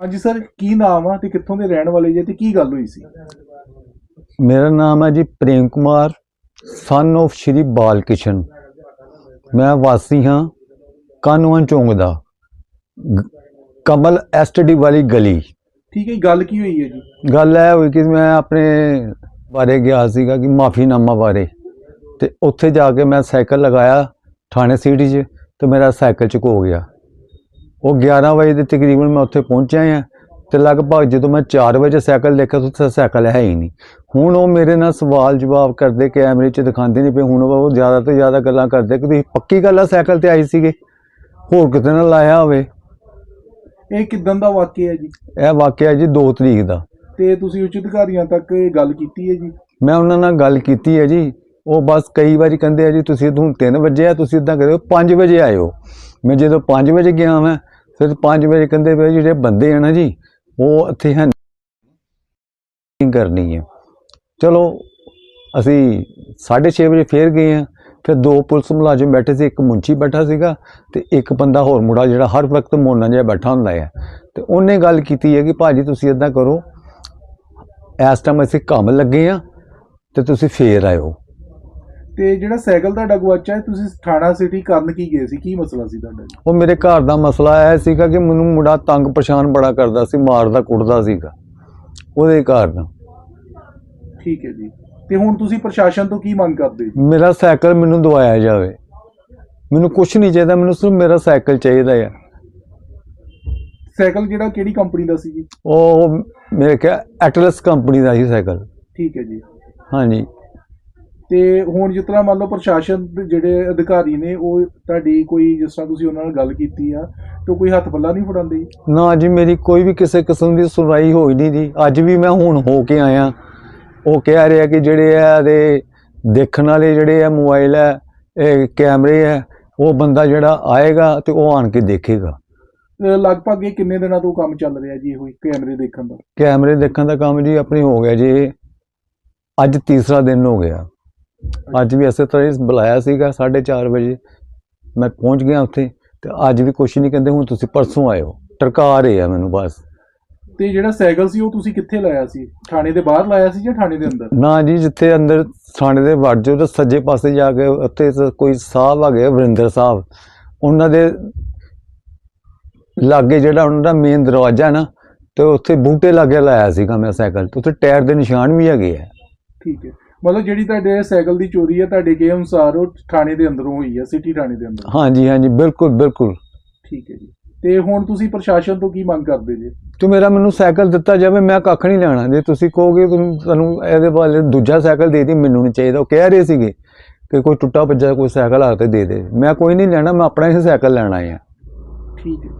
ਹਾਂਜੀ ਸਰ ਕੀ ਨਾਮ ਆ ਤੇ ਕਿੱਥੋਂ ਦੇ ਰਹਿਣ ਵਾਲੇ ਜੇ ਤੇ ਕੀ ਗੱਲ ਹੋਈ ਸੀ? ਮੇਰਾ ਨਾਮ ਹੈ ਜੀ ਪ੍ਰੇਮ ਕੁਮਾਰ ਸਨ of ਸ਼੍ਰੀ ਬਾਲ ਕਿਸ਼ਨ ਮੈਂ ਵਾਸੀ ਹਾਂ ਕਾਨੂੰਨ ਚੌਂਕ ਦਾ ਗ- ਕਮਲ ਐਸਟਡੀ ਵਾਲੀ ਗਲੀ। ਠੀਕ ਹੈ ਜੀ, ਗੱਲ ਕੀ ਹੋਈ ਹੈ ਜੀ? ਗੱਲ ਇਹ ਹੋਈ ਕਿ ਮੈਂ ਆਪਣੇ ਬਾਰੇ ਗਿਆ ਸੀਗਾ ਕਿ ਮਾਫੀਨਾਮਾ ਬਾਰੇ। ਤੇ ਉੱਥੇ ਜਾ ਕੇ ਮੈਂ ਸਾਈਕਲ ਲਗਾਇਆ ਥਾਣੇ ਸਿਟੀ 'ਚ ਤੇ ਮੇਰਾ ਸਾਈਕਲ ਚੁੱਕ ਗਿਆ। ਉਹ 11 ਵਜੇ ਦੇ ਤਕਰੀਬਨ ਮੈਂ ਉੱਥੇ ਪਹੁੰਚਿਆ ਹਾਂ ਤੇ ਲਗਭਗ ਜਦੋਂ ਮੈਂ 4 ਵਜੇ ਸਾਈਕਲ ਦੇਖਿਆ ਤਾਂ ਉੱਥੇ ਸਾਈਕਲ ਹੈ ਹੀ ਨਹੀਂ। ਹੁਣ ਉਹ ਮੇਰੇ ਨਾਲ ਸਵਾਲ ਜਵਾਬ ਕਰਦੇ ਕੈਮਰੇ 'ਚ ਦਿਖਾਉਂਦੇ ਨਹੀਂ ਪਏ ਹੁਣ ਉਹ ਜ਼ਿਆਦਾ ਤੋਂ ਜ਼ਿਆਦਾ ਗੱਲਾਂ ਕਰਦੇ ਕਿ ਤੁਸੀਂ ਪੱਕੀ ਗੱਲ ਆ ਸਾਈਕਲ ਤੇ ਆਈ ਸੀਗੇ? ਹੋਰ ਕਿਤੇ ਨਾ ਲਾਇਆ ਹੋਵੇ। ਇਹ ਕਿਦਾਂ ਦਾ ਵਾਕਿਆ ਹੈ ਜੀ? ਇਹ ਵਾਕਿਆ ਜੀ 2 ਤਰੀਕ ਦਾ। ਤੇ ਤੁਸੀਂ ਉੱਚ ਅਧਿਕਾਰੀਆਂ ਤੱਕ ਇਹ ਗੱਲ ਕੀਤੀ ਹੈ ਜੀ? ਮੈਂ ਉਹਨਾਂ ਨਾਲ ਗੱਲ ਕੀਤੀ ਹੈ ਜੀ। ਉਹ ਬਸ ਕਈ ਵਾਰੀ ਕਹਿੰਦੇ ਆ ਜੀ ਤੁਸੀਂ ਹੁਣ 3 ਵਜੇ ਆ ਤੁਸੀਂ ਇਦਾਂ ਕਰਿਓ 5 ਵਜੇ ਆਇਓ। ਮੈਂ ਜਦੋਂ 5 ਵਜੇ ਗਿਆ ਮੈਂ ਫਿਰ 5 ਵਜੇ ਕਹਿੰਦੇ ਵੀ ਜਿਹੜੇ ਬੰਦੇ ਆ ਨਾ ਜੀ, ਉਹ ਇੱਥੇ ਹੈ ਕਰਨੀ ਹੈ ਚਲੋ, ਅਸੀਂ 6:30 ਵਜੇ ਫੇਰ ਗਏ ਆ। ਫਿਰ ਦੋ ਪੁਲਿਸ ਮੁਲਾਜ਼ਮ ਬੈਠੇ ਸੀ, ਇੱਕ ਮੁੰਚੀ ਬੈਠਾ ਸੀਗਾ ਤੇ ਇੱਕ ਬੰਦਾ ਹੋਰ ਮੁੰਡਾ ਜਿਹੜਾ ਹਰ ਵਕਤ ਮੋਨਾ ਜਿਹਾ ਬੈਠਾ ਹੁੰਦਾ ਹੈ ਤੇ ਉਹਨੇ ਗੱਲ ਕੀਤੀ ਹੈ ਕਿ ਭਾਜੀ ਤੁਸੀਂ ਇਦਾਂ ਕਰੋ, ਇਸ ਟਾਈਮ ਅਸੀਂ ਕੰਮ ਲੱਗੇ ਆ ਤੇ ਤੁਸੀਂ ਫੇਰ ਆਇਓ। ਤੇ ਜਿਹੜਾ ਸਾਈਕਲ ਤੁਹਾਡਾ ਗਵਾਚਾ ਹੈ ਤੁਸੀਂ ਥਾਣਾ ਸਿਟੀ ਕਰਨ ਕੀ ਗਏ ਸੀ? ਕੀ ਮਸਲਾ ਸੀ ਤੁਹਾਡਾ ਜੀ? ਉਹ ਮੇਰੇ ਘਰ ਦਾ ਮਸਲਾ ਇਹ ਸੀਗਾ ਕਿ ਮੈਨੂੰ ਮੁੰਡਾ ਤੰਗ ਪਰੇਸ਼ਾਨ ਬੜਾ ਕਰਦਾ ਸੀ ਮਾਰਦਾ ਕੁੱਟਦਾ ਸੀਗਾ ਉਹਦੇ ਕਾਰਨ। ਠੀਕ ਹੈ ਜੀ। ਤੇ ਹੁਣ ਤੁਸੀਂ ਪ੍ਰਸ਼ਾਸਨ ਤੋਂ ਕੀ ਮੰਗ ਕਰਦੇ ਜੀ? ਮੇਰਾ ਸਾਈਕਲ ਮੈਨੂੰ ਦਵਾਇਆ ਜਾਵੇ। ਮੈਨੂੰ ਕੁਝ ਨਹੀਂ ਚਾਹੀਦਾ ਮੈਨੂੰ ਸਿਰਫ ਮੇਰਾ ਸਾਈਕਲ ਚਾਹੀਦਾ ਹੈ ਸਾਈਕਲ ਜਿਹੜਾ ਕਿਹੜੀ ਕੰਪਨੀ ਦਾ ਸੀ ਜੀ? ਉਹ ਮੇਰੇ ਕਿਹਾ ਐਟਲਸ ਕੰਪਨੀ ਦਾ ਸੀ ਸਾਈਕਲ। ਠੀਕ ਹੈ ਜੀ। ਹਾਂਜੀ। ਤੇ ਹੁਣ ਜਿਸ ਤਰ੍ਹਾਂ ਮੰਨ ਲਓ ਪ੍ਰਸ਼ਾਸਨ ਦੇ ਜਿਹੜੇ ਅਧਿਕਾਰੀ ਨੇ ਉਹ ਤੁਹਾਡੀ ਕੋਈ ਜਿਸ ਤਰ੍ਹਾਂ ਤੁਸੀਂ ਉਹਨਾਂ ਨਾਲ ਗੱਲ ਕੀਤੀ ਆ ਤੇ ਕੋਈ ਹੱਥ ਪੱਲਾ ਨਹੀਂ ਫੜਾਉਂਦੇ? ਨਾ ਜੀ ਮੇਰੀ ਕੋਈ ਵੀ ਕਿਸੇ ਕਿਸਮ ਦੀ ਸੁਣਵਾਈ ਹੋਈ ਨਹੀਂ ਜੀ। ਅੱਜ ਵੀ ਮੈਂ ਹੁਣ ਹੋ ਕੇ ਆਇਆ। ਉਹ ਕਹਿ ਰਿਹਾ ਕਿ ਜਿਹੜੇ ਆ ਇਹਦੇ ਦੇਖਣ ਵਾਲੇ ਜਿਹੜੇ ਆ ਮੋਬਾਈਲ ਹੈ ਇਹ ਕੈਮਰੇ ਹੈ ਉਹ ਬੰਦਾ ਜਿਹੜਾ ਆਏਗਾ ਤੇ ਉਹ ਆਣ ਕੇ ਦੇਖੇਗਾ। ਲਗਭਗ ਇਹ ਕਿੰਨੇ ਦਿਨਾਂ ਤੋਂ ਕੰਮ ਚੱਲ ਰਿਹਾ ਜੀ ਇਹ ਕੈਮਰੇ ਦੇਖਣ ਦਾ? ਕੈਮਰੇ ਦੇਖਣ ਦਾ ਕੰਮ ਜੀ ਆਪਣੀ ਹੋ ਗਿਆ ਜੀ। ਅੱਜ ਤੀਸਰਾ ਦਿਨ ਹੋ ਗਿਆ। ਅੱਜ ਵੀ ਇਸੇ ਤਰ੍ਹਾਂ ਹੀ ਬੁਲਾਇਆ ਸੀਗਾ 4:30 ਵਜੇ। ਮੈਂ ਪਹੁੰਚ ਗਿਆ ਉੱਥੇ ਤੇ ਅੱਜ ਵੀ ਕੁਛ ਨਹੀਂ ਕਹਿੰਦੇ ਹੁਣ ਤੁਸੀਂ ਪਰਸੋਂ ਆਇਓ ਟਰਕਾ ਰਹੇ ਆ ਮੈਨੂੰ ਬਸ। ਤੇ ਜਿਹੜਾ ਸਾਈਕਲ ਸੀ ਉਹ ਤੁਸੀਂ ਕਿੱਥੇ ਲਾਇਆ ਸੀ? ਥਾਣੇ ਦੇ ਬਾਹਰ ਲਾਇਆ ਸੀ ਜਾਂ ਥਾਣੇ ਦੇ ਅੰਦਰ? ਨਾ ਜੀ ਜਿੱਥੇ ਅੰਦਰ ਥਾਣੇ ਦੇ ਵੜ ਜਾਓ ਤਾਂ ਸੱਜੇ ਪਾਸੇ ਜਾ ਕੇ ਉੱਥੇ ਕੋਈ ਸਾਹਿਬ ਆ, ਵਰਿੰਦਰ ਸਾਹਿਬ ਉਹਨਾਂ ਦੇ ਲਾਗੇ ਜਿਹੜਾ ਉਹਨਾਂ ਦਾ ਮੇਨ ਦਰਵਾਜ਼ਾ ਹੈ ਨਾ ਤੇ ਉੱਥੇ ਬੂਟੇ ਲਾਗੇ ਲਾਇਆ ਸੀਗਾ ਮੈਂ ਸਾਈਕਲ ਤੇ ਉੱਥੇ ਟਾਇਰ ਦੇ ਨਿਸ਼ਾਨ ਵੀ ਹੈਗੇ ਆ। ਠੀਕ ਹੈ। ਮਤਲਬ ਜਿਹੜੀ ਤੁਹਾਡੇ ਸਾਈਕਲ ਦੀ ਚੋਰੀ ਹੈ ਤੁਹਾਡੇ ਕੇ ਅਨੁਸਾਰ ਉਹ ਥਾਣੇ ਦੇ ਅੰਦਰੋਂ ਹੋਈ ਹੈ ਸਿਟੀ ਥਾਣੇ ਦੇ ਅੰਦਰ। ਹਾਂਜੀ ਹਾਂਜੀ ਬਿਲਕੁਲ ਬਿਲਕੁਲ। ਠੀਕ ਹੈ ਜੀ। ਤੇ ਹੁਣ ਤੁਸੀਂ ਪ੍ਰਸ਼ਾਸਨ ਤੋਂ ਕੀ ਮੰਗ ਕਰਦੇ ਜੀ? ਤੇ ਮੇਰਾ ਮੈਨੂੰ ਸਾਈਕਲ ਦਿੱਤਾ ਜਾਵੇ ਮੈਂ ਕੱਖ ਨਹੀਂ ਲੈਣਾ। ਜੇ ਤੁਸੀਂ ਕਹੋਗੇ ਤੁਹਾਨੂੰ ਇਹਦੇ ਬਾਰੇ ਦੂਜਾ ਸਾਈਕਲ ਦੇ ਦੀ ਮੈਨੂੰ ਨਹੀਂ ਚਾਹੀਦਾ। ਉਹ ਕਹਿ ਰਹੇ ਸੀਗੇ ਕਿ ਕੋਈ ਟੁੱਟਾ ਭੱਜਾ ਕੋਈ ਸਾਈਕਲ ਆ ਤੇ ਦੇ ਦੇ। ਮੈਂ ਕੋਈ ਨਹੀਂ ਲੈਣਾ ਮੈਂ ਆਪਣਾ ਹੀ ਸਾਈਕਲ ਲੈਣਾ ਹੈ ਠੀਕ ਹੈ।